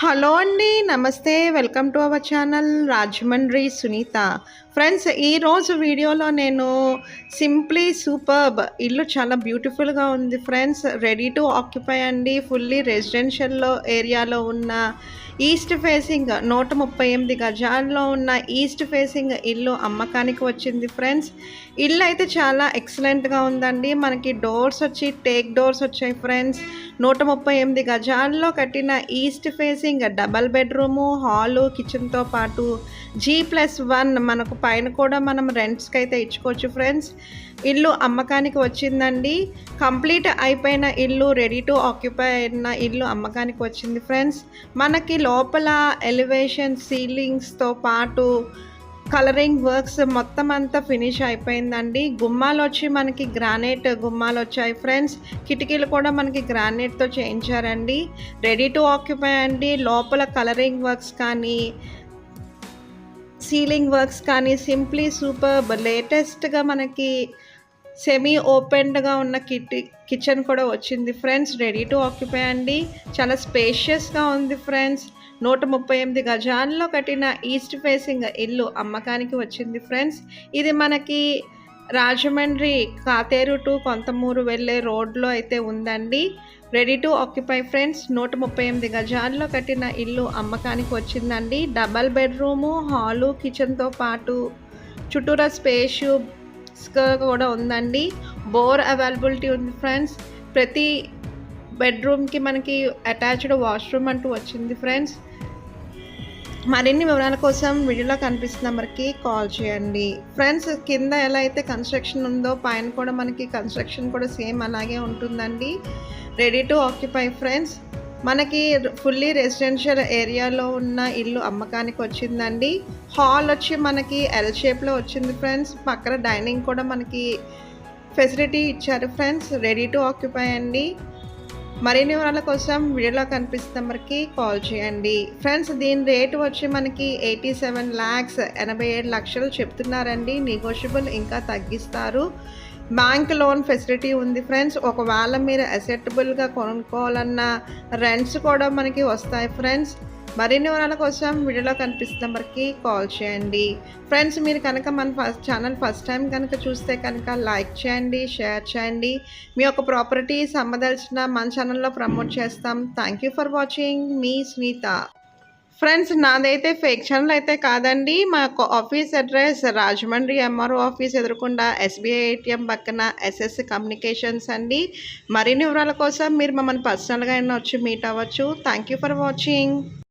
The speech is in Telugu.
హలో అండి నమస్తే. Welcome to our channel Rajahmundry Sunitha. Friends ఈరోజు వీడియోలో నేను సింప్లీ సూపర్బ్ ఇల్లు చాలా బ్యూటిఫుల్గా ఉంది ఫ్రెండ్స్. రెడీ టు ఆక్యుపై అండి. ఫుల్లీ రెసిడెన్షియల్లో ఏరియాలో ఉన్న ఈస్ట్ ఫేసింగ్ నూట ముప్పై ఎనిమిది గజాల్లో ఉన్న ఈస్ట్ ఫేసింగ్ ఇల్లు అమ్మకానికి వచ్చింది ఫ్రెండ్స్. ఇల్లు అయితే చాలా ఎక్సలెంట్గా ఉందండి. మనకి డోర్స్ వచ్చి టేక్ డోర్స్ వచ్చాయి ఫ్రెండ్స్. నూట ముప్పై ఎనిమిది గజాల్లో కట్టిన east face facing double bedroom hall కిచెన్తో పాటు జీ ప్లస్ వన్ మనకు పైన కూడా మనం రెంట్స్కి అయితే ఇచ్చుకోవచ్చు ఫ్రెండ్స్ ఇల్లు అమ్మకానికి వచ్చిందండి. కంప్లీట్ అయిపోయిన ఇల్లు రెడీ టు ఆక్యుపై అయిన ఇల్లు అమ్మకానికి వచ్చింది ఫ్రెండ్స్ మనకి లోపల ఎలివేషన్ సీలింగ్స్తో పాటు కలరింగ్ వర్క్స్ మొత్తం అంతా ఫినిష్ అయిపోయిందండి. గుమ్మాలు వచ్చి మనకి గ్రానైట్ గుమ్మాలు వచ్చాయి ఫ్రెండ్స్ కిటికీలు కూడా మనకి గ్రానైట్తో చేయించారండి. రెడీ టు ఆక్యుపై అండి. లోపల కలరింగ్ వర్క్స్ కానీ సీలింగ్ వర్క్స్ కానీ సింప్లీ సూపర్ లేటెస్ట్గా మనకి సెమీ ఓపెన్డ్గా ఉన్న కిటి కిచెన్ కూడా వచ్చింది ఫ్రెండ్స్ రెడీ టు ఆక్యుపై అండి. చాలా స్పేషియస్గా ఉంది ఫ్రెండ్స్ నూట ముప్పై ఎనిమిది గజాల్లో కట్టిన ఈస్ట్ ఫేసింగ్ ఇల్లు అమ్మకానికి వచ్చింది ఫ్రెండ్స్ ఇది మనకి రాజమండ్రి కాతేరు టు కొంతమూరు వెళ్ళే రోడ్లో అయితే ఉందండి. రెడీ టు ఆక్యుపై ఫ్రెండ్స్ నూట ముప్పై ఎనిమిది గజాల్లో కట్టిన ఇల్లు అమ్మకానికి వచ్చిందండి. డబల్ బెడ్రూము హాలు కిచెన్తో పాటు చుట్టూరా స్పేషు కూడా ఉందండి. బోర్ అవైలబిలిటీ ఉంది ఫ్రెండ్స్ ప్రతి బెడ్రూమ్కి మనకి అటాచ్డ్ వాష్రూమ్ అంటూ వచ్చింది ఫ్రెండ్స్ మరిన్ని వివరాల కోసం వీడియోలో కనిపిస్తున్న నెంబర్కి కాల్ చేయండి. ఫ్రెండ్స్ కింద ఎలా అయితే కన్స్ట్రక్షన్ ఉందో పైన కూడా మనకి కన్స్ట్రక్షన్ కూడా సేమ్ అలాగే ఉంటుందండి. రెడీ టు ఆక్యుపై ఫ్రెండ్స్ మనకి ఫుల్లీ రెసిడెన్షియల్ ఏరియాలో ఉన్న ఇల్లు అమ్మకానికి వచ్చిందండి హాల్ వచ్చి మనకి ఎల్ షేప్లో వచ్చింది ఫ్రెండ్స్ పక్కన డైనింగ్ కూడా మనకి ఫెసిలిటీ ఇచ్చారు ఫ్రెండ్స్ రెడీ టు ఆక్యుపై అండి. మరిన్ని వివరాల కోసం వీడియోలో కనిపిస్తున్న నెంబర్కి కాల్ చేయండి. ఫ్రెండ్స్ దీని రేటు వచ్చి మనకి ఎయిటీ సెవెన్ ల్యాక్స్ ఎనభై ఏడు లక్షలు చెప్తున్నారండి. నెగోషియబుల్ ఇంకా తగ్గిస్తారు. బ్యాంక్ లోన్ ఫెసిలిటీ ఉంది ఫ్రెండ్స్ ఒకవేళ మీరు అసెటబుల్గా కొనుక్కోవాలన్న రెంట్స్ కూడా మనకి వస్తాయి ఫ్రెండ్స్ మరిన్ని వివరాల కోసం వీడియోలో కనిపిస్తున్న నెంబర్కి కాల్ చేయండి. ఫ్రెండ్స్ మీరు కనుక మన ఫస్ట్ ఛానల్ ఫస్ట్ టైం కనుక చూస్తే కనుక లైక్ చేయండి షేర్ చేయండి. మీ యొక్క ప్రాపర్టీ సంబంధించిన మన ఛానల్లో ప్రమోట్ చేస్తాం. థ్యాంక్ యూ ఫర్ వాచింగ్ మీ స్నీత ఫ్రెండ్స్ నాదైతే ఫేక్ ఛానల్ అయితే కాదండి. మా office address Rajahmundry MRO office ఎదురకుండా SBI ATM పక్కన ఎస్ఎస్ కమ్యూనికేషన్స్ అండి. మరిన్ని వివరాల కోసం మీరు మమ్మల్ని పర్సనల్గా అయినా వచ్చి మీట్ అవ్వచ్చు. Thank you for watching